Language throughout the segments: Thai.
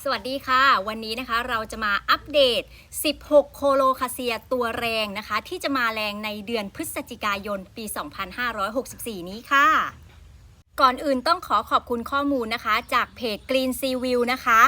สวัสดีค่ะ วันนี้นะคะเราจะมาอัปเดต 16 โคโลคาเซียตัวแรงนะคะ ที่จะมาแรงในเดือนพฤศจิกายนปี 2564 นี้ค่ะ ก่อนอื่นต้องขอขอบคุณข้อมูลนะคะ จากเพจ Green Sea View นะคะ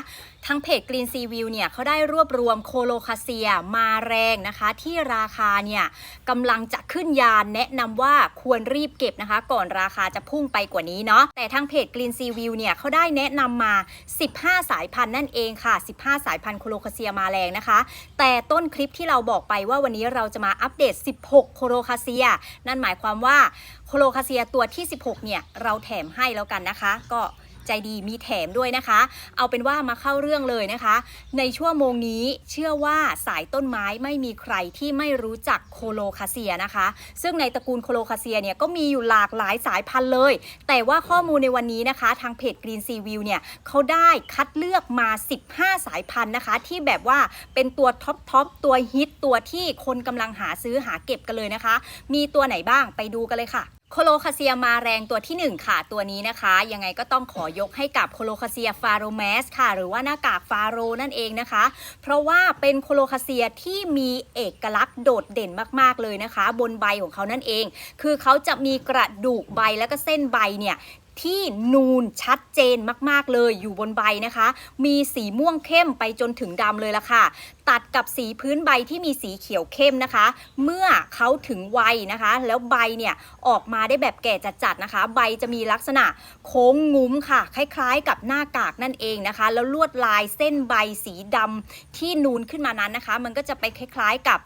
ทั้งเพจ Green Sea View เนี่ยเขาได้รวบรวมโคโลคาเซียมาแรงนะคะ ที่ราคาเนี่ยกำลังจะขึ้นยานแนะนำว่าควรรีบเก็บนะคะ ก่อนราคาจะพุ่งไปกว่านี้เนาะแต่ทางเพจ Green Sea View เนี่ยเขาได้แนะนำมา 15 สายพันธุ์นั่นเองค่ะ 15 สายพันธุ์โคโลคาเซียมาแรงนะคะ แต่ต้นคลิปที่เราบอกไปว่าวันนี้เราจะมาอัปเดต 16 โคโลคาเซีย นั่นหมายความว่าโคโลคาเซียตัวที่ 16 เนี่ย เราแถมให้แล้วกันนะคะ ก็ ใจดีมีแถมด้วยนะคะ เอาเป็นว่ามาเข้าเรื่องเลยนะคะ ในชั่วโมงนี้เชื่อว่าสายต้นไม้ไม่มีใครที่ไม่รู้จักโคโลคาเซียนะคะ ซึ่งในตระกูลโคโลคาเซียเนี่ยก็มีอยู่หลากหลายสายพันธุ์เลย แต่ว่าข้อมูลในวันนี้นะคะ ทางเพจ Green Sea View เนี่ยเขาได้คัดเลือกมา 15 สายพันธุ์นะคะ ที่แบบว่าเป็นตัวท็อปท็อปตัวฮิตตัวที่คนกำลังหาซื้อหาเก็บกันเลยนะคะ มีตัวไหนบ้างไปดูกันเลยค่ะ โคโลคาเซียมาแรงตัวที่ 1 ค่ะ ตัวนี้นะคะ ยังไงก็ต้องขอยกให้กับโคโลคาเซียฟาโรแมสค่ะ หรือว่าหน้ากากฟาโรนั่นเองนะคะ เพราะว่าเป็นโคโลคาเซียที่มีเอกลักษณ์โดดเด่นมากๆเลยนะคะ บนใบของเขานั่นเอง คือเขาจะมีกระดูกใบแล้วก็เส้นใบเนี่ย ที่นูนชัดเจนมาก ๆ เลยอยู่บนใบนะคะ มีสีม่วงเข้มไปจนถึงดำเลยละค่ะ ตัดกับสีพื้นใบที่มีสีเขียวเข้มนะคะ เมื่อเขาถึงวัยนะคะ แล้วใบเนี่ยออกมาได้แบบแก่จัดๆนะคะ ใบจะมีลักษณะโค้งงุ้มค่ะ คล้ายๆ กับหน้ากากนั่นเองนะคะ แล้วลวดลายเส้นใบสีดำที่นูนขึ้นมานั้นนะคะ มันก็จะไปคล้ายๆ กับ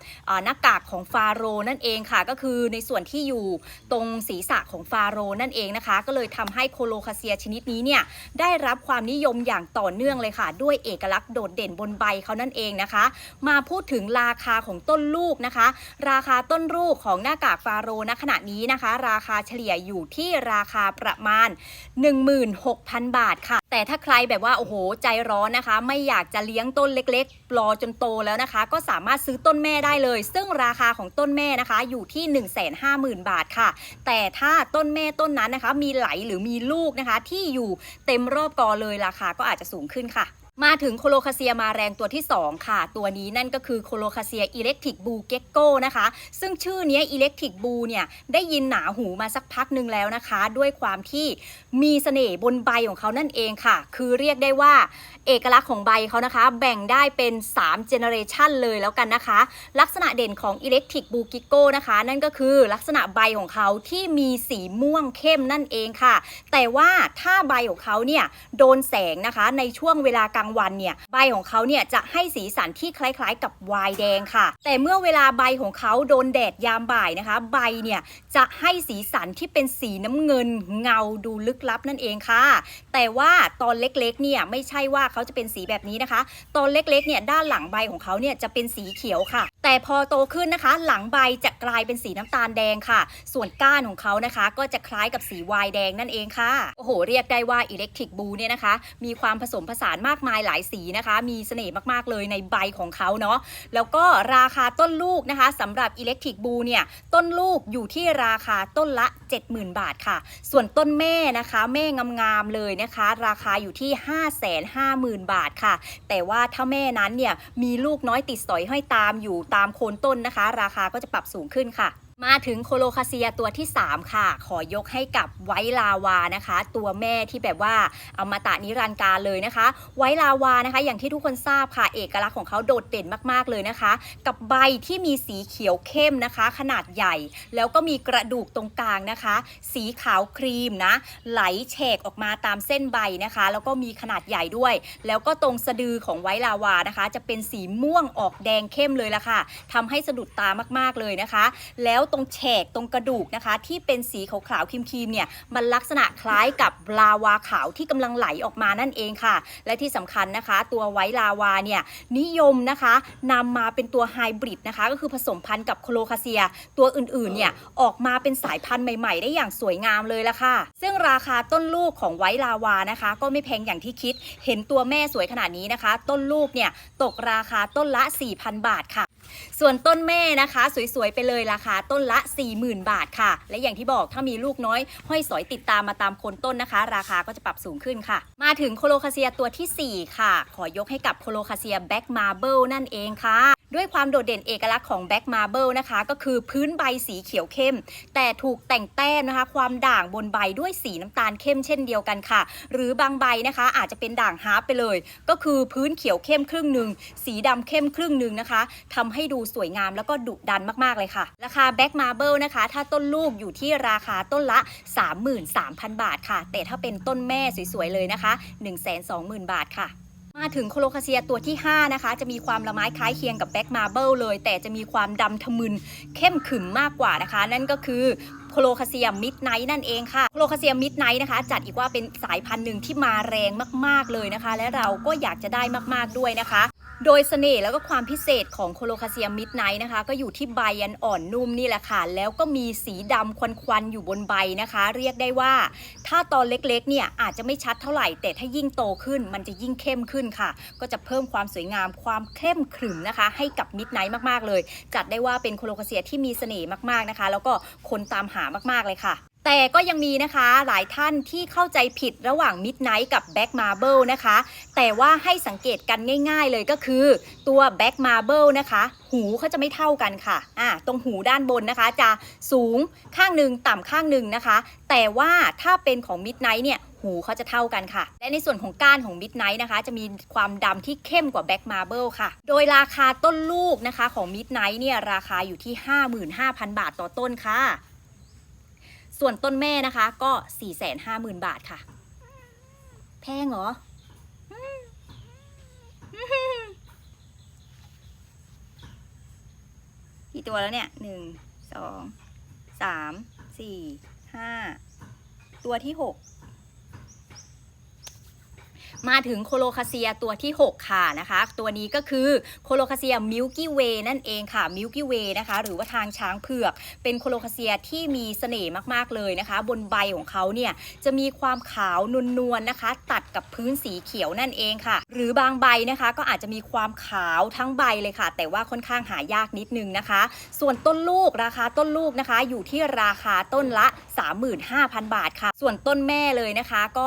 หน้ากากของฟาโรนั่นเองค่ะ ก็คือในส่วนที่อยู่ตรงศีรษะของฟาโรนั่นเองนะคะ ก็เลยทำใให้โคโลคาเซียชนิดนี้เนี่ยได้รับความนิยมอย่างต่อเนื่องเลยค่ะ ด้วยเอกลักษณ์โดดเด่นบนใบเขานั่นเองนะคะ มาพูดถึงราคาของต้นลูกนะคะ ราคาต้นลูกของหน้ากากฟาโรณขณะนี้นะคะ ราคาเฉลี่ยอยู่ที่ราคาประมาณ 16,000 บาทค่ะแต่ถ้าใครแบบว่าโอ้โหใจร้อนนะคะ ไม่อยากจะเลี้ยงต้นเล็กๆรอจนโตแล้วนะคะ ก็สามารถซื้อต้นแม่ได้เลย ซึ่งราคาของต้นแม่นะคะอยู่ที่ 150,000 บาทค่ะ แต่ถ้าต้นแม่ต้นนั้นนะคะ มีไหลหรือมีลูกนะคะ ที่อยู่เต็มรอบกอเลยราคาก็อาจจะสูงขึ้นค่ะ มาถึงโคโลคาเซียมาแรงตัวที่ 2 ค่ะ ตัวนี้นั่นก็คือโคโลคาเซียอิเล็กทริกบูเกโกนะคะ ซึ่งชื่อนี้อิเล็กทริกบูเนี่ยได้ยินหนาหูมาสักพักหนึ่งแล้วนะคะ ด้วยความที่มีเสน่ห์บนใบของเขานั่นเองค่ะ คือเรียกได้ว่า เอกลักษณ์ของใบเขานะคะ แบ่งได้เป็น3 generation เลยแล้วกันนะคะ ลักษณะเด่นของอิเล็กทริกบูกิโกนะคะ นั่นก็คือลักษณะใบของเขาที่มีสีม่วงเข้มนั่นเองค่ะ แต่ว่าถ้าใบของเขาเนี่ยโดนแสงนะคะในช่วงเวลากลางวันเนี่ยใบของเขาเนี่ยจะให้สีสันที่คล้ายๆ กับไวน์แดงค่ะ แต่เมื่อเวลาใบของเขาโดนแดดยามบ่ายนะคะ ใบเนี่ยจะให้สีสันที่เป็นสีน้ำเงินเงาดูลึกลับนั่นเองค่ะ แต่ว่าตอนเล็กๆเนี่ยไม่ใช่ว่าเขาจะเป็นสีแบบนี้นะคะ ตอนเล็กๆเนี่ยด้านหลังใบของเขาเนี่ยจะเป็นสีเขียวค่ะ แต่พอโตขึ้นนะคะ หลังใบจะกลายเป็นสีน้ำตาลแดงค่ะ ส่วนก้านของเขานะคะ ก็จะคล้ายกับสีวน์แดงนั่นเองค่ะโอ้โห เรียกได้ว่าอิเล็กทริกบูเนี่ยนะคะ มีความผสมผสานมากมายหลายสีนะคะ มีเสน่ห์มากๆเลยในใบของเขาเนาะแล้วก็ราคาต้นลูกนะคะสำหรับอิเล็กทริกบูเนี่ยต้นลูกอยู่ที่ราคาต้นละ 70,000 บาทค่ะ ส่วนต้นแม่นะคะ แม่งามๆเลยนะคะ ราคาอยู่ที่50,000 บาทค่ะ แต่ว่าถ้าแม่นั้นเนี่ยมีลูกน้อยติดสอยห้อยตามอยู่ตามโคนต้นนะคะ ราคาก็จะปรับสูงขึ้นค่ะ มาถึงโคโลคาเซียตัวที่ 3 ค่ะ ขอยกให้กับไวลาวานะคะ ตัวแม่ที่แบบว่าเอามาตะนิรันดร์การเลยนะคะ ไวลาวานะคะ อย่างที่ทุกคนทราบค่ะ เอกลักษณ์ของเขาโดดเด่นมากๆเลยนะคะ กับใบที่มีสีเขียวเข้มนะคะ ขนาดใหญ่ แล้วก็มีกระดูกตรงกลางนะคะ สีขาวครีมนะ ไหลแฉกออกมาตามเส้นใบนะคะ แล้วก็มีขนาดใหญ่ด้วย แล้วก็ตรงสะดือของไวลาวานะคะ จะเป็นสีม่วงออกแดงเข้มเลยละค่ะทำให้สะดุดตามากๆเลยนะคะ แล้วตรงแฉกตรงกระดูกนะคะ ที่เป็นสีขาวๆครีมๆเนี่ยมันลักษณะคล้ายกับลาวาขาวที่กำลังไหลออกมานั่นเองค่ะ และที่สำคัญนะคะ ตัวไวลาวาเนี่ยนิยมนะคะนำมาเป็นตัวไฮบริดนะคะ ก็คือผสมพันธุ์กับโคโลคาเซีย ตัวอื่นๆเนี่ยออกมาเป็นสายพันธุ์ใหม่ ๆ ได้อย่างสวยงามเลยละค่ะ ซึ่งราคาต้นลูกของไวลาวานะคะ ก็ไม่แพงอย่างที่คิด เห็นตัวแม่สวยขนาดนี้นะคะ ต้นลูกเนี่ยตกราคาต้นละ 4,000 บาทค่ะ ส่วนต้นแม่นะคะ สวยๆไปเลยราคาต้นละ 40,000 บาทค่ะ และอย่างที่บอกถ้ามีลูกน้อย ห้อยสอยติดตามมาตามคนต้นนะคะ ราคาก็จะปรับสูงขึ้นค่ะ มาถึงโคโลคาเซียตัวทีสี่4 ค่ะ ขอยกให้กับโคโลคาเซียแบ็กมาเบิลนั่นเองค่ะ ด้วยความโดดเด่นเอกลักษณ์ของแบ็กมาเบิลนะคะ ก็คือพื้นใบสีเขียวเข้ม แต่ถูกแต่งแต้มนะคะ ความด่างบนใบด้วยสีน้ำตาลเข้มเช่นเดียวกันค่ะ หรือบางใบนะคะ อาจจะเป็นด่างฮาร์ปไปเลย ก็คือพื้นเขียวเข้มครึ่งหนึ่งสีดำเข้มครึ่งหนึ่งนะคะทำให้ดูสวยงามแล้วก็ดุดันมากๆเลยค่ะ ราคาแบ็กมาเบิลนะคะ ถ้าต้นลูกอยู่ที่ราคาต้นละ 33,000 บาทค่ะ แต่ถ้าเป็นต้นแม่สวยๆเลยนะคะ 120,000 บาทค่ะ มาถึงโคโลคาเซียตัวที่ 5 นะคะ จะมีความละไม้คล้ายเคียงกับแบ็กมาเบิลเลย แต่จะมีความดำทะมึนเข้มขึมมากกว่านะคะ นั่นก็คือโคโลคาเซียมมิดไนท์นั่นเองค่ะ โคโลคาเซียมมิดไนท์นะคะ จัดอีกว่าเป็นสายพันธุ์หนึ่งที่มาแรงมาก ๆ เลยนะคะ และเราก็อยากจะได้มาก ๆ ด้วยนะคะโดยเสน่ห์แล้วก็ความพิเศษของโคโลคาเซียมมิดไนท์นะคะ ก็อยู่ที่ใบอันอ่อนนุ่มนี่แหละค่ะ แล้วก็มีสีดำควันๆอยู่บนใบนะคะ เรียกได้ว่า ถ้าตอนเล็กๆเนี่ยอาจจะไม่ชัดเท่าไหร่ แต่ถ้ายิ่งโตขึ้นมันจะยิ่งเข้มขึ้นค่ะ ก็จะเพิ่มความสวยงามความเข้มขรึมนะคะ ให้กับมิดไนท์มากๆเลย จัดได้ว่าเป็นโคโลคาเซียที่มีเสน่ห์มากๆนะคะ แล้วก็คนตามหามาก ๆ เลยค่ะ แต่ก็ยังมีนะคะหลายท่านที่เข้าใจผิดระหว่าง Midnight กับ Black Marble นะคะ แต่ว่าให้สังเกตกันง่าย ๆ เลยก็คือตัว Black Marble นะคะ หูเขาจะไม่เท่ากันค่ะอ่าตรงหูด้านบนนะคะ จะสูงข้างหนึ่งต่ำข้างหนึ่งนะคะ แต่ว่าถ้าเป็นของ Midnight เนี่ยหูเขาจะเท่ากันค่ะ และในส่วนของก้านของ Midnight นะคะ จะมีความดำที่เข้มกว่า Black Marble ค่ะ โดยราคาต้นลูกนะคะของ Midnight เนี่ยราคาอยู่ที่ 55,000 บาทต่อต้นค่ะ ส่วนต้นแม่นะคะ ก็สี่แสนห้าหมื่นบาทค่ะ แพงเหรอ กี่ตัวแล้วเนี่ยหนึ่งสองสามสี่ห้าตัวที่หก มาถึงโคโลคาเซียตัวที่ 6 ค่ะนะคะ ตัวนี้ก็คือโคโลคาเซียมิลกี้เวนั่นเองค่ะมิลกี้เวนะคะ หรือว่าทางช้างเผือก เป็นโคโลคาเซียที่มีเสน่ห์มากๆเลยนะคะ บนใบของเขาเนี่ยจะมีความขาวนวลๆนะคะ ตัดกับพื้นสีเขียวนั่นเองค่ะ หรือบางใบนะคะก็อาจจะมีความขาวทั้งใบเลยค่ะ แต่ว่าค่อนข้างหายากนิดนึงนะคะ ส่วนต้นลูกราคาต้นลูกนะคะ อยู่ที่ราคาต้นละ 35,000 บาทค่ะ ส่วนต้นแม่เลยนะคะก็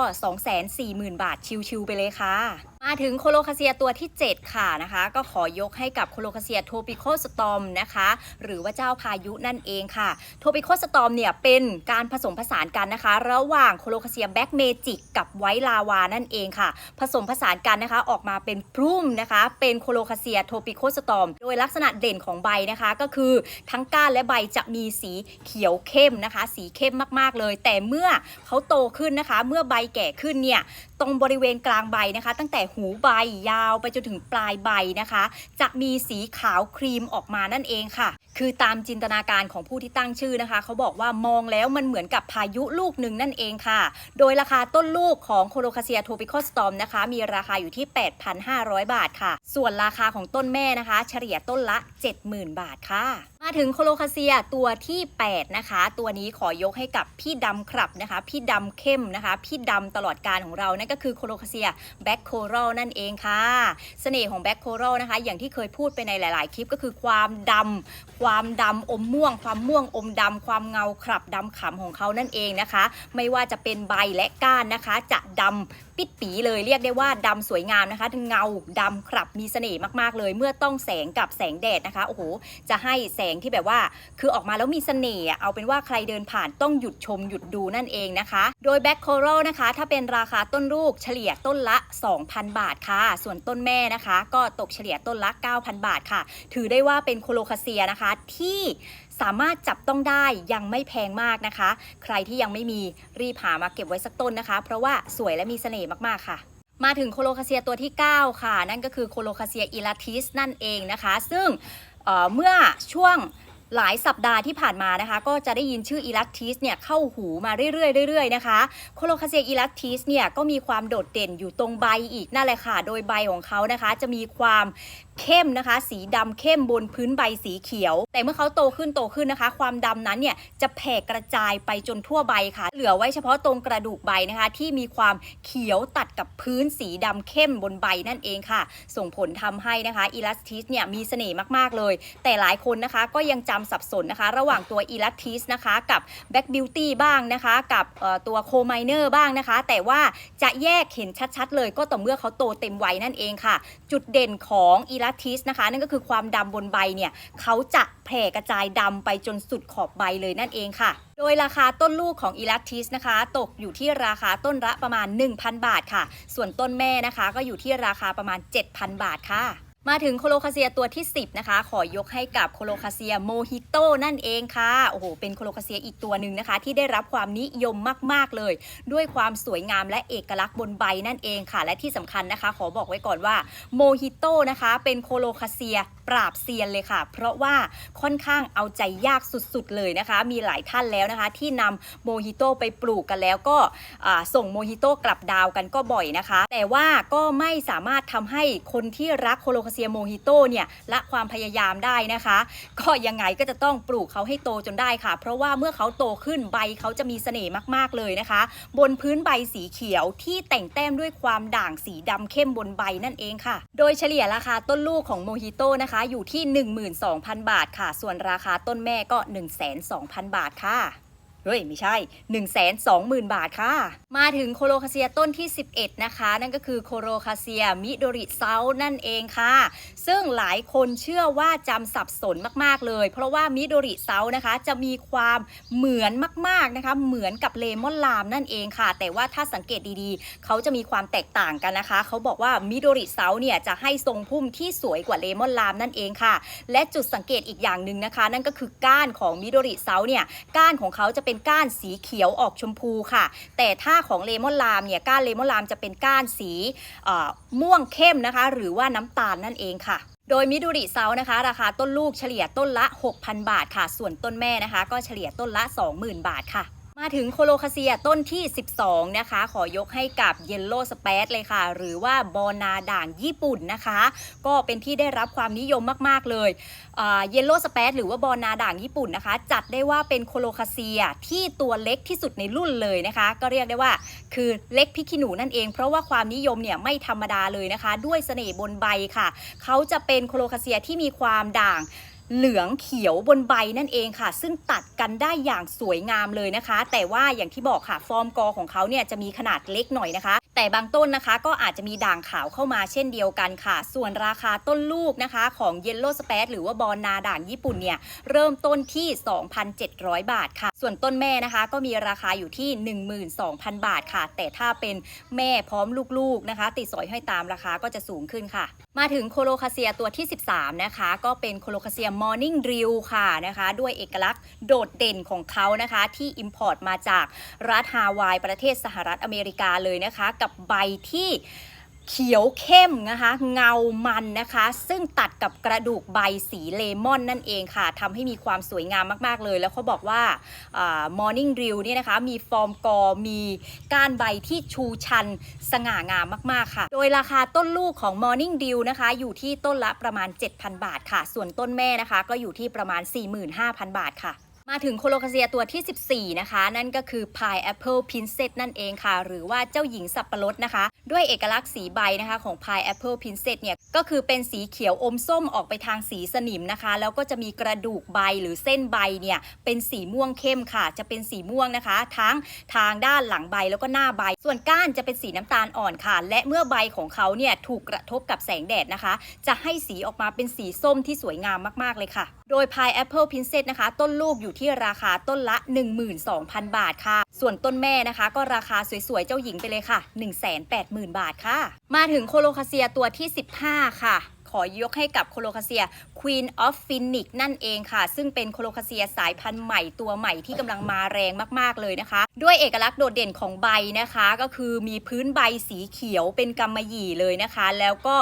240,000 บาทชิวๆไปเลยค่ะ มาถึงโคโลคาเซียตัวที่ 7 ค่ะนะคะ ก็ขอยกให้กับโคโลคาเซียโทปิโคสตอมนะคะ หรือว่าเจ้าพายุนั่นเองค่ะโทปิโคสตอมเนี่ยเป็นการผสมผสานกันนะคะ ระหว่างโคโลคาเซียแบ็กเมจิกกับไวลาวานั่นเองค่ะ ผสมผสานกันนะคะออกมาเป็นพรุ่มนะคะ เป็นโคโลคาเซียโทปิโคสตอม โดยลักษณะเด่นของใบนะคะ ก็คือทั้งก้านและใบจะมีสีเขียวเข้มนะคะ สีเข้มมากๆเลย แต่เมื่อเขาโตขึ้นนะคะ เมื่อใบแก่ขึ้นเนี่ยตรงบริเวณกลางใบนะคะ ตั้งแต่หูใบยาวไปจนถึงปลายใบนะคะ จะมีสีขาวครีมออกมานั่นเองค่ะ คือตามจินตนาการของผู้ที่ตั้งชื่อนะคะ เขาบอกว่ามองแล้วมันเหมือนกับพายุลูกหนึ่งนั่นเองค่ะ โดยราคาต้นลูกของโคโลคาเซียโทปิคอสตอมนะคะ มีราคาอยู่ที่ 8,500 บาทค่ะ ส่วนราคาของต้นแม่นะคะ เฉลี่ยต้นละ 70,000 บาทค่ะ ถึงโคโลคาเซียตัวที่ 8 นะคะ ตัวนี้ขอยกให้กับพี่ดำครับนะคะ พี่ดำเข้มนะคะ พี่ดำตลอดการของเรานั่นก็คือโคโลคาเซียแบ็คโคร a ลนั่นเองค่ะเสน่ห์ของแบ็คโคร a ลนะคะ อย่างที่เคยพูดไปในหลาย ๆ คลิปก็คือความดำความดำอมม่วง ความม่วงอมดำความเงาขรับดำขำของเขานั่นเองนะคะ ไม่ว่าจะเป็นใบและก้านนะคะ จะดำ ปิดปีเลยเรียกได้ว่าดำสวยงามนะคะเงาดำขรับมีเสน่ห์มากๆเลย เมื่อต้องแสงกับแสงแดดนะคะโอ้โหจะให้แสงที่แบบว่า คือออกมาแล้วมีเสน่ห์เอาเป็นว่าใครเดินผ่านต้องหยุดชมหยุดดูนั่นเองนะคะ โดยแบ็คโคโรนะคะ ถ้าเป็นราคาต้นลูกเฉลี่ยต้นละ 2,000 บาทค่ะ ส่วนต้นแม่นะคะ ก็ตกเฉลี่ยต้นละ 9,000 บาทค่ะ ถือได้ว่าเป็นโคโลคาเซียนะคะที่ สามารถจับต้องได้ยังไม่แพงมากนะคะ ใครที่ยังไม่มีรีบหามาเก็บไว้สักต้นนะคะ เพราะว่าสวยและมีเสน่ห์มากๆค่ะมาถึงโคโลคาเซียตัวที่ 9 ค่ะ นั่นก็คือโคโลคาเซียอิลาทิสนั่นเองนะคะ ซึ่งเเมื่อช่วง หลายสัปดาห์ที่ผ่านมานะคะ ก็จะได้ยินชื่ออีลักทิสเนี่ยเข้าหูมาเรื่อยๆเรื่อยๆนะคะโคโลคาเซียอีลักทิสเนี่ยก็มีความโดดเด่นอยู่ตรงใบอีกนั่นแหละค่ะ โดยใบของเขานะคะ จะมีความเข้มนะคะ สีดำเข้มบนพื้นใบสีเขียว แต่เมื่อเขาโตขึ้นโตขึ้นนะคะ ความดำนั้นเนี่ยจะแผ่กระจายไปจนทั่วใบค่ะ เหลือไว้เฉพาะตรงกระดูกใบนะคะ ที่มีความเขียวตัดกับพื้นสีดำเข้มบนใบนั่นเองค่ะ ส่งผลทำให้นะคะอีลัสทิสเนี่ยมีเสน่ห์มากๆเลย แต่หลายคนนะคะก็ยังจำสับสนนะคะ ระหว่างตัวอีลัสทิสนะคะกับแบ็กบิวตี้บ้างนะคะ กับตัวโคไมเนอร์บ้างนะคะ แต่ว่าจะแยกเห็นชัดๆ เลยก็ต่อเมื่อเขาโตเต็มวัยนั่นเองค่ะ จุดเด่นของอีลัสทิสนะคะ นั่นก็คือความดำบนใบเนี่ยเขาจะแผ่กระจายดำไปจนสุดขอบใบเลยนั่นเองค่ะโดยราคาต้นลูกของอีลัสทิสนะคะ ตกอยู่ที่ราคาต้นละประมาณ 1,000 บาทค่ะ ส่วนต้นแม่นะคะ ก็อยู่ที่ราคาประมาณ 7,000 บาทค่ะ มาถึงโคโลคาเซียตัวที่ 10 นะคะ ขอยกให้กับโคโลคาเซียโมฮิโตนั่นเองค่ะ โอ้โห เป็นโคโลคาเซียอีกตัวหนึ่งนะคะ ที่ได้รับความนิยมมาก ๆ เลย ด้วยความสวยงามและเอกลักษณ์บนใบนั่นเองค่ะ และที่สำคัญนะคะ ขอบอกไว้ก่อนว่าโมฮิโตนะคะ เป็นโคโลคาเซียปราบเซียนเลยค่ะ เพราะว่าค่อนข้างเอาใจยากสุด ๆ เลยนะคะ มีหลายท่านแล้วนะคะ ที่นำโมฮิโตไปปลูกกันแล้วก็ส่งโมฮิโตกลับดาวกันก็บ่อยนะคะ แต่ว่าก็ไม่สามารถทำให้คนที่รักโคโลคาเซียโมฮิโตเนี่ยละความพยายามได้นะคะ ก็ยังไงก็จะต้องปลูกเขาให้โตจนได้ค่ะ เพราะว่าเมื่อเขาโตขึ้นใบเขาจะมีเสน่ห์มากๆเลยนะคะ บนพื้นใบสีเขียวที่แต่งแต้มด้วยความด่างสีดำเข้มบนใบนั่นเองค่ะ โดยเฉลี่ยราคาต้นลูกของโมฮิโตนะคะ อยู่ที่ 12,000 บาทค่ะ ส่วนราคาต้นแม่ก็ 120,000 บาทค่ะ เฮ้ยไม่ใช่ 1 2 0 0 0 0 บาทค่ะ มาถึงโคโลคาเซียต้นที่ 11 นะคะ นั่นก็คือโคโลคาเซียมิโดริเซานั่นเองค่ะ ซึ่งหลายคนเชื่อว่าจำสับสนมากๆเลย เพราะว่ามิโดริเซานะคะจะมีความเหมือนมากๆนะคะ เหมือนกับเลมอนลามนั่นเองค่ะ แต่ว่าถ้าสังเกตดีๆ เขาจะมีความแตกต่างกันนะคะ เขาบอกว่ามิโดริเซาเนี่ยจะให้ทรงพุ่มที่สวยกว่าเลมอนลามนั่นเองค่ะ และจุดสังเกตอีกอย่างหนึ่งนะคะ นั่นก็คือก้านของมิโดริเซาเนี่ยก้านของเขาจะเป็น็นก้านสีเขียวออกชมพูค่ะ แต่ถ้าของเลมอนลามเนี่ยก้านเลมอนลามจะเป็นก้านสีม่วงเข้มนะคะ หรือว่าน้ำตาลนั่นเองค่ะโดยมิดูริเซานะคะ ราคาต้นลูกเฉลี่ยต้นละ 6,000 บาทค่ะ ส่วนต้นแม่นะคะ ก็เฉลี่ยต้นละ 20,000 บาทค่ะ มาถึงโคโลคาเซียต้นที่ 12 นะคะ ขอยกให้กับเยลโล่สเปซเลยค่ะ หรือว่าบอนาด่างญี่ปุ่นนะคะ ก็เป็นที่ได้รับความนิยมมาก ๆ เลยเยลโล่สเปซหรือว่าบอนาด่างญี่ปุ่นนะคะ จัดได้ว่าเป็นโคโลคาเซียที่ตัวเล็กที่สุดในรุ่นเลยนะคะ ก็เรียกได้ว่าคือเล็กพิกขี้หนูนั่นเอง เพราะว่าความนิยมเนี่ยไม่ธรรมดาเลยนะคะ ด้วยเสน่ห์บนใบค่ะ เขาจะเป็นโคโลคาเซียที่มีความด่าง เหลืองเขียวบนใบนั่นเองค่ะ ซึ่งตัดกันได้อย่างสวยงามเลยนะคะ แต่ว่าอย่างที่บอกค่ะฟอร์มกอของเขาเนี่ยจะมีขนาดเล็กหน่อยนะคะ แต่บางต้นนะคะก็อาจจะมีด่างขาวเข้ามาเช่นเดียวกันค่ะ ส่วนราคาต้นลูกนะคะ ของเยลโล่สเปซหรือว่าบอลนาด่างญี่ปุ่นเนี่ยเริ่มต้นที่ 2,700 บาทค่ะ ส่วนต้นแม่นะคะก็มีราคาอยู่ที่ 12,000 บาทค่ะ แต่ถ้าเป็นแม่พร้อมลูกๆนะคะ ติดสอยให้ตามราคาก็จะสูงขึ้นค่ะ มาถึงโคโลคาเซียตัวที่ 13 นะคะ ก็เป็นโคโลคาเซียมอร์นิ่งดริลค่ะนะคะด้วยเอกลักษณ์โดดเด่นของเขานะคะที่อิมพอร์ตมาจากรัฐฮาวายประเทศสหรัฐอเมริกาเลยนะคะ กับใบที่ เขียวเข้มนะคะ เงามันนะคะ ซึ่งตัดกับกระดูกใบสีเลมอนนั่นเองค่ะทำให้มีความสวยงามมาก ๆ เลย แล้วเขาบอกว่ามอร์นิ่งดิวเนี่ยนะคะ มีฟอร์มกอมีก้านใบที่ชูชันสง่างามมาก ๆ ค่ะ โดยราคาต้นลูกของ Morning Dew นะคะ อยู่ที่ต้นละประมาณ 7,000 บาทค่ะ ส่วนต้นแม่นะคะ ก็อยู่ที่ประมาณ 45,000 บาทค่ะ มาถึงโคโลคาเซียตัวที่ 14 นะคะ นั่นก็คือ Pineapple Princess นั่นเองค่ะ หรือว่าเจ้าหญิงสับปะรดนะคะ ด้วยเอกลักษณ์สีใบนะคะของ Pineapple Princess เนี่ย ก็คือเป็นสีเขียวอมส้มออกไปทางสีสนิมนะคะ แล้วก็จะมีกระดูกใบหรือเส้นใบเนี่ย เป็นสีม่วงเข้มค่ะ จะเป็นสีม่วงนะคะ ทั้งทางด้านหลังใบแล้วก็หน้าใบ ส่วนก้านจะเป็นสีน้ำตาลอ่อนค่ะ และเมื่อใบของเขาเนี่ยถูกกระทบกับแสงแดดนะคะ จะให้สีออกมาเป็นสีส้มที่สวยงามมากๆเลยค่ะ โดย Pineapple Princess นะคะ ต้นลูกอยู่ที่ราคาต้นละ 12,000 บาทค่ะ ส่วนต้นแม่นะคะ ก็ราคาสวยๆ เจ้าหญิงไปเลยค่ะ 180,000 บาทค่ะ มาถึงโคโลคาเซียตัวที่ 15 ค่ะ ขอยกให้กับโคโลคาเซีย Queen of Phoenix นั่นเองค่ะ ซึ่งเป็นโคโลคาเซียสายพันธุ์ใหม่ตัวใหม่ที่กำลังมาแรงมากๆเลยนะคะ ด้วยเอกลักษณ์โดดเด่นของใบนะคะ ก็คือมีพื้นใบสีเขียวเป็นกำมะหยี่เลยนะคะ แล้วก็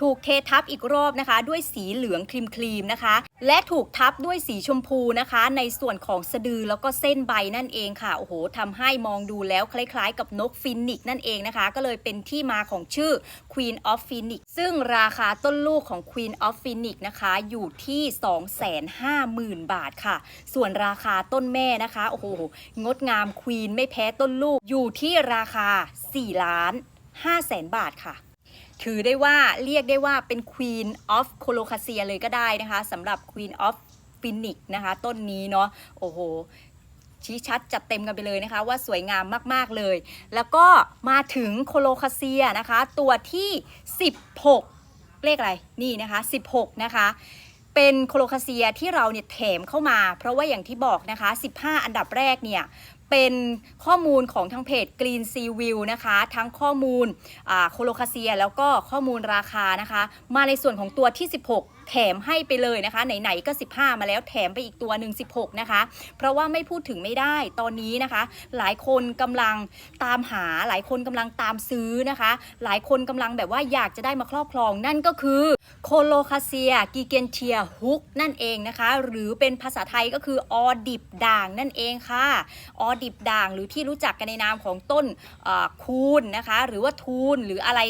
ถูกเททับอีกรอบนะคะ ด้วยสีเหลืองครีมๆนะคะ และถูกทับด้วยสีชมพูนะคะ ในส่วนของสะดือแล้วก็เส้นใบนั่นเองค่ะโอ้โหทำให้มองดูแล้วคล้ายๆ กับนกฟินิกนั่นเองนะคะ ก็เลยเป็นที่มาของชื่อ Queen of Phoenix ซึ่งราคาต้นลูกของ Queen of Phoenix นะคะอยู่ที่ 250,000 บาทค่ะ ส่วนราคาต้นแม่นะคะโอ้โหงดงามควีนไม่แพ้ต้นลูกอยู่ที่ราคา 4 ล้าน5แสนบาทค่ะถือได้ว่าเรียกได้ว่าเป็น Queen of c o l o c a c i a เลยก็ได้นะคะสำหรับ Queen of Phoenix นะคะ ต้นนี้เนาะโอ้โห ชี้ชัดจัดเต็มกันไปเลยนะคะ ว่าสวยงามมากๆเลย แล้วก็มาถึงโคโลคาเซียนะคะ ตัวที่ 16 เลขอะไร นี่นะคะ 16 นะคะเป็นโคโลคาเซียที่เราเนี่ยแถมเข้ามา เพราะว่าอย่างที่บอกนะคะ 15 อันดับแรกเนี่ยเป็นข้อมูลของทางเพจ Green Sea View นะคะ ทั้งข้อมูลโคโลคาเซียแล้วก็ข้อมูลราคานะคะ มาในส่วนของตัวที่ 16 แถมให้ไปเลยนะคะ ไหนๆก็ 15 มาแล้วแถมไปอีกตัวหนึ่ง16 นะคะ เพราะว่าไม่พูดถึงไม่ได้ตอนนี้นะคะ หลายคนกำลังตามหาหลายคนกำลังตามซื้อนะคะ หลายคนกำลังแบบว่าอยากจะได้มาครอบครองนั่นก็คือโคโลคาเซียกิเกนเทียฮุกนั่นเองนะคะ หรือเป็นภาษาไทยก็คือออดิบด่างนั่นเองค่ะออดิบด่างหรือที่รู้จักกันในนามของต้นคูนนะคะ หรือว่าทูนหรืออะไร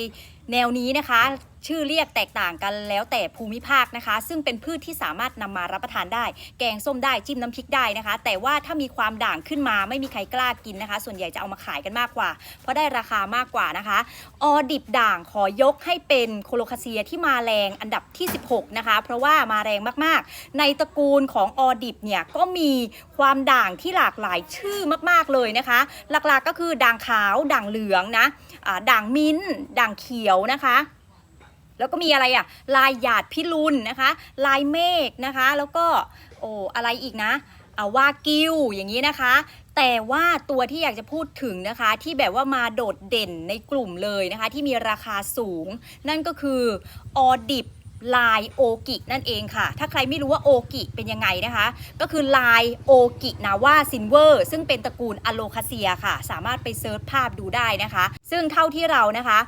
แนวนี้นะคะ ชื่อเรียกแตกต่างกันแล้วแต่ภูมิภาคนะคะ ซึ่งเป็นพืชที่สามารถนำมารับประทานได้ แกงส้มได้จิ้มน้ำพริกได้นะคะ แต่ว่าถ้ามีความด่างขึ้นมาไม่มีใครกล้ากินนะคะ ส่วนใหญ่จะเอามาขายกันมากกว่า เพราะได้ราคามากกว่านะคะ ออดิบด่างขอยกให้เป็นโคโลคาเซียที่มาแรงอันดับที่ 16 นะคะ เพราะว่ามาแรงมากๆ ในตระกูลของออดิบเนี่ยก็มีความด่างที่หลากหลายชื่อมาก ๆเลยนะคะ หลักๆก็คือด่างขาวด่างเหลืองนะด่างมิ้นด่างเขียวนะคะ แล้วก็มีอะไรอะลายหยาดพิรุณนะคะ ลายเมฆนะคะ แล้วก็โอ้อะไรอีกนะอาวากิวอย่างนี้นะคะ แต่ว่าตัวที่อยากจะพูดถึงนะคะ ที่แบบว่ามาโดดเด่นในกลุ่มเลยนะคะ ที่มีราคาสูง นั่นก็คือออดิบ ลายโอกินั่นเองค่ะ ถ้าใครไม่รู้ว่าโอกิเป็นยังไงนะคะ ก็คือลายโอกินาว่าซินเวอร์ซึ่งเป็นตระกูลอโลคาเซียค่ะ สามารถไปเซิร์ชภาพดูได้นะคะ ซึ่งเท่าที่เรานะคะ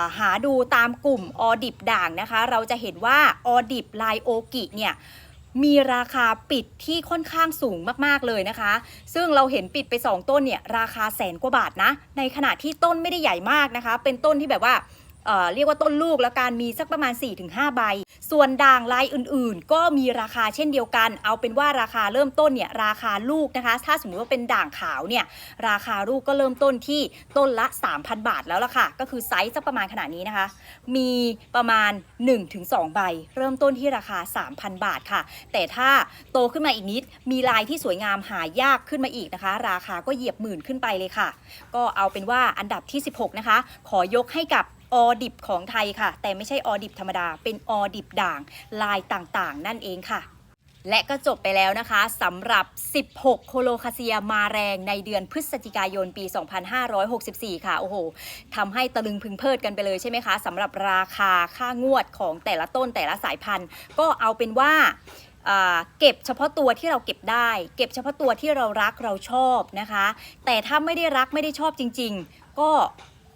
าหาดูตามกลุ่มออดิบด่างนะคะ เราจะเห็นว่าออดิบลายโอกิเนี่ยมีราคาปิดที่ค่อนข้างสูงมากๆเลยนะคะ ซึ่งเราเห็นปิดไป 2 ต้นเนี่ยราคาแสนกว่าบาทนะ ในขณะที่ต้นไม่ได้ใหญ่มากนะคะ เป็นต้นที่แบบว่า เเรียกว่าต้นลูกแล้วการมีสักประมาณ 4-5 ใบ ส่วนด่างลายอื่นๆ ก็มีราคาเช่นเดียวกัน เอาเป็นว่าราคาเริ่มต้นเนี่ยราคาลูกนะคะ ถ้าสมมติว่าเป็นด่างขาวเนี่ยราคาลูกก็เริ่มต้นที่ต้นละ 3,000 บาทแล้วล่ะค่ะ ก็คือไซส์สักประมาณขนาดนี้นะคะ มีประมาณ 1-2 ใบ เริ่มต้นที่ราคา 3,000 บาทค่ะ แต่ถ้าโตขึ้นมาอีกนิด มีลายที่สวยงามหายากขึ้นมาอีกนะคะ ราคาก็เหยียบหมื่นขึ้นไปเลยค่ะ ก็เอาเป็นว่าอันดับที่ 16 นะคะ ขอยกให้กับ ออดิบของไทยค่ะ แต่ไม่ใช่ออดิบธรรมดา เป็นออดิบด่างลายต่างๆ นั่นเองค่ะ และก็จบไปแล้วนะคะสำหรับ 16 โคโลคาเซียมาแรงในเดือนพฤศจิกายนปี 2564 ค่ะ โอ้โหทำให้ตะลึงพึงเพิดกันไปเลยใช่ไหมคะสำหรับราคาค่างวดของแต่ละต้นแต่ละสายพันธุ์ ก็เอาเป็นว่าเก็บเฉพาะตัวที่เราเก็บได้ เก็บเฉพาะตัวที่เรารักเราชอบนะคะ แต่ถ้าไม่ได้รักไม่ได้ชอบจริง ๆ ก็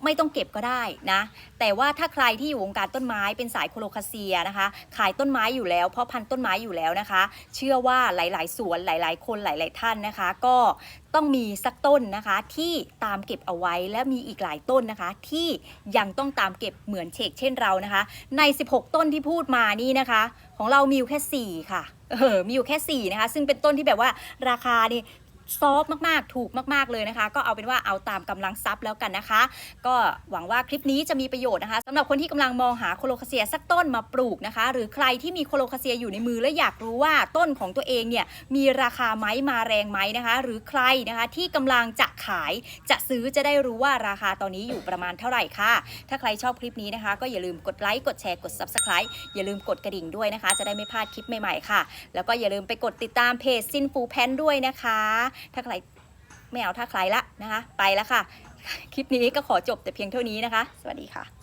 ไม่ต้องเก็บก็ได้นะ แต่ว่าถ้าใครที่อยู่วงการต้นไม้เป็นสายโคโลคาเซียนะคะ ขายต้นไม้อยู่แล้วเพราะพันต้นไม้อยู่แล้วนะคะ เชื่อว่าหลาย ๆ สวนหลาย ๆ คนหลาย ๆ ท่านนะคะ ก็ต้องมีสักต้นนะคะที่ตามเก็บเอาไว้และมีอีกหลายต้นนะคะ ที่ยังต้องตามเก็บเหมือนเชกเช่นเรานะคะ ใน 16 ต้นที่พูดมานี่นะคะ ของเรามีอยู่แค่ 4 ค่ะเออมีอยู่แค่ 4 นะคะ ซึ่งเป็นต้นที่แบบว่าราคานี่ ซอฟมากๆ ถูกมากๆเลยนะคะ ก็เอาเป็นว่าเอาตามกำลังทรัพย์แล้วกันนะคะ ก็หวังว่าคลิปนี้จะมีประโยชน์นะคะสำหรับคนที่กำลังมองหาโคโลคาเซียสักต้นมาปลูกนะคะ หรือใครที่มีโคโลคาเซียอยู่ในมือและอยากรู้ว่าต้นของตัวเองเนี่ยมีราคาไหมมาแรงไหมนะคะ หรือใครนะคะที่กำลังจะขายจะซื้อจะได้รู้ว่าราคาตอนนี้อยู่ประมาณเท่าไหร่ค่ะ ถ้าใครชอบคลิปนี้นะคะ ก็อย่าลืมกดไลค์กดแชร์กด subscribe อย่าลืมกดกระดิ่งด้วยนะคะ จะได้ไม่พลาดคลิปใหม่ๆค่ะ แล้วก็อย่าลืมไปกดติดตามเพจซินฟูแพนด้วยนะคะถ้าใครไม่เอาถ้าใครละนะคะ ไปแล้วค่ะ คลิปนี้ก็ขอจบแต่เพียงเท่านี้นะคะ สวัสดีค่ะ